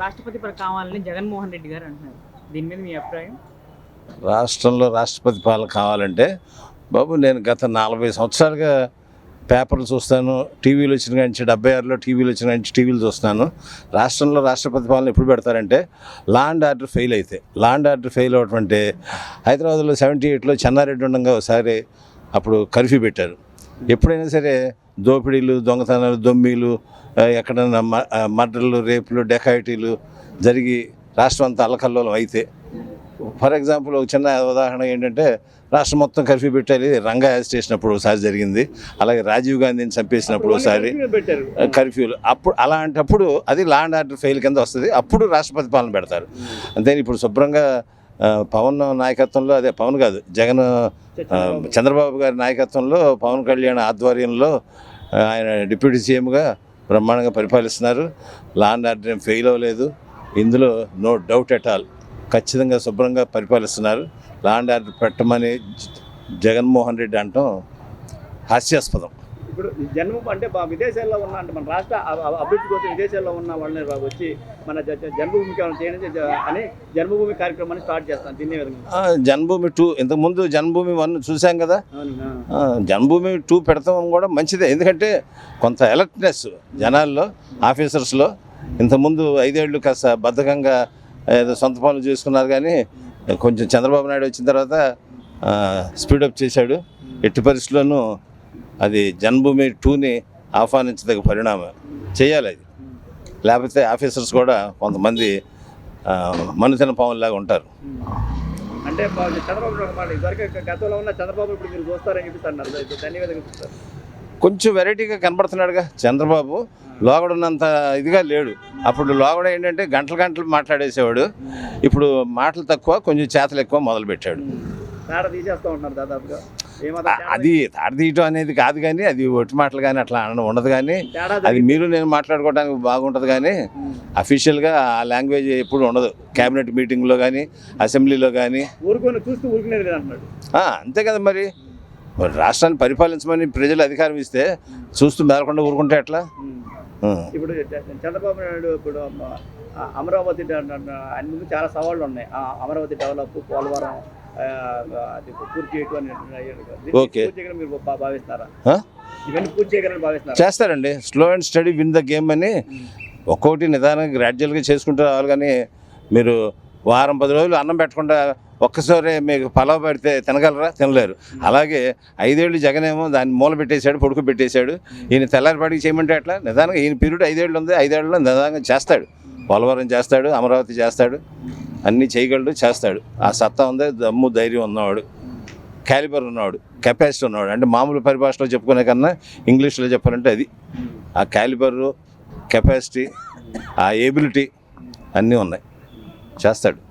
రాష్ట్రపతి కావాలని జగన్మోహన్ రెడ్డి గారు అంటున్నారు. దీని మీద మీ అభిప్రాయం? రాష్ట్రంలో రాష్ట్రపతి పాలన కావాలంటే బాబు నేను గత నలభై సంవత్సరాలుగా పేపర్లు చూస్తాను టీవీలు వచ్చిన నుంచి డెబ్బై ఆరులో టీవీలు వచ్చిన నుంచి టీవీలు చూస్తున్నాను. రాష్ట్రంలో రాష్ట్రపతి పాలన ఎప్పుడు పెడతారంటే లా అండ్ ఆర్డర్ ఫెయిల్ అయితే. లా అండ్ ఆర్డర్ ఫెయిల్ అవ్వటం అంటే హైదరాబాద్లో సెవెంటీ ఎయిట్లో చెన్నారెడ్డి ఉండగా ఒకసారి అప్పుడు కర్ఫ్యూ పెట్టారు. ఎప్పుడైనా సరే దోపిడీలు దొంగతనాలు దొమ్మీలు ఆ, ఎక్కడైనా మ- ఆ, మర్డర్లు రేపులు డెకాయిటీలు జరిగి రాష్ట్రం అంతా అల్లకల్లోలం అయితే. ఫర్ ఎగ్జాంపుల్ ఒక చిన్న ఉదాహరణ ఏంటంటే రాష్ట్రం మొత్తం కర్ఫ్యూ పెట్టాలి రంగా స్టేషన్ అప్పుడు ఒకసారి జరిగింది. అలాగే రాజీవ్ గాంధీని చంపేసినప్పుడు ఒకసారి కర్ఫ్యూలు అప్పుడు అలాంటప్పుడు అది లా అండ్ ఆర్డర్ ఫెయిల్ కింద వస్తుంది అప్పుడు రాష్ట్రపతి పాలన పెడతారు. అంతే ఇప్పుడు శుభ్రంగా పవన్ నాయకత్వంలో అదే పవన్ కాదు జగన్ చంద్రబాబు. గారి నాయకత్వంలో పవన్ కళ్యాణ్ ఆధ్వర్యంలో ఆయన డిప్యూటీ సీఎంగా బ్రహ్మాండంగా పరిపాలిస్తున్నారు. లా అండ్ ఆర్డర్ ఏం ఫెయిల్ అవ్వలేదు. ఇందులో నో డౌట్ ఎట్ ఆల్ ఖచ్చితంగా శుభ్రంగా పరిపాలిస్తున్నారు. లా అండ్ ఆర్డర్ పెట్టమని జగన్మోహన్ రెడ్డి అంటాం హాస్యాస్పదం. ఇప్పుడు జన్మ అంటే బా- విదేశాల్లో ఉన్న అంటే మన రాష్ట్ర అభివృద్ధి కోసం విదేశాల్లో ఉన్న వాళ్ళని వచ్చి మన జన్మభూమికి చేయండి అని జన్మభూమి కార్యక్రమాన్ని స్టార్ట్ చేస్తాను. దీన్ని విధంగా? జన్మభూమి టూ ఇంతకుముందు జన్మభూమి వన్ చూసాం కదా. జన్మభూమి టూ పెడతాం కూడా మంచిదే. ఎందుకంటే కొంత అలర్ట్నెస్ జనాల్లో ఆఫీసర్స్లో. ఇంతకుముందు ఐదేళ్ళు కాస్త బద్ధకంగా ఏదో సొంత పనులు చేసుకున్నారు కానీ కొంచెం చంద్రబాబు నాయుడు వచ్చిన తర్వాత స్పీడప్ చేశాడు. ఎట్టి పరిస్థితుల్లోనూ అది జన్మభూమి టూని ఆహ్వానించదగ్గ పరిణామం. చేయాలి అది. లేకపోతే ఆఫీసర్స్ కూడా కొంతమంది ఆ, మనుతిన పాములాగా ఉంటారు. అంటే చంద్రబాబు ఉన్న చంద్రబాబు ఇప్పుడు మీరు చూస్తారని చెప్పి కొంచెం వెరైటీగా కనబడుతున్నాడుగా. చంద్రబాబు లోగడున్నంత ఇదిగా లేడు. అప్పుడు లోగడ ఏంటంటే గంటలు గంటలు మాట్లాడేసేవాడు. ఇప్పుడు మాటలు తక్కువ కొంచెం చేతలు ఎక్కువ మొదలుపెట్టాడు. తీసేస్తూ ఉంటున్నారు దాదాపుగా. అది తాడదీయటం అనేది కాదు కానీ అది ఒట్టి మాటలు కానీ అట్లా అనడం ఉండదు కానీ అది. మీరు నేను మాట్లాడుకోవడానికి బాగుంటుంది కానీ. అఫీషియల్గా ఆ లాంగ్వేజ్ ఎప్పుడు ఉండదు. క్యాబినెట్ మీటింగ్లో కానీ అసెంబ్లీలో కానీ. అంతే కదా మరి. మరి రాష్ట్రాన్ని పరిపాలించమని ప్రజలు అధికారం ఇస్తే చూస్తూ మేలకుండా ఊరుకుంటే ఎట్లా. ఇప్పుడు చంద్రబాబు నాయుడు ఇప్పుడు అమరావతి ఆయన ముందు చాలా సవాళ్ళు ఉన్నాయి. ఆ అమరావతి డెవలప్ పోలవరం చేస్తారండి. Slow and steady win the game అని ఒక్కొక్కటి నిదానంగా గ్రాడ్యువల్గా చేసుకుంటూ రావాలి కానీ మీరు వారం పది రోజులు అన్నం పెట్టకుండా ఒక్కసారి మీకు పలావ్ పెడితే తినగలరా? తినలేరు. అలాగే ఐదేళ్ళు జగనేమో దాన్ని మూల పెట్టేశాడు పొడుకు పెట్టేశాడు. ఈయన తెల్లారిపాటికి చేయమంటే ఎట్లా? నిదానంగా ఈయన పీరియడ్ ఐదేళ్ళు ఉంది ఐదేళ్ళలో నిదానంగా చేస్తాడు. పోలవరం చేస్తాడు అమరావతి చేస్తాడు. అన్నీ చేయగలడు చేస్తాడు. ఆ సత్తా ఉంది దమ్ము ధైర్యం ఉన్నవాడు. క్యాలిబర్ ఉన్నవాడు కెపాసిటీ ఉన్నవాడు. అంటే మామూలు పరిభాషలో చెప్పుకునే కన్నా ఇంగ్లీష్లో చెప్పాలంటే అది. ఆ క్యాలిబరు కెపాసిటీ ఆ ఏబిలిటీ అన్నీ ఉన్నాయి. చేస్తాడు.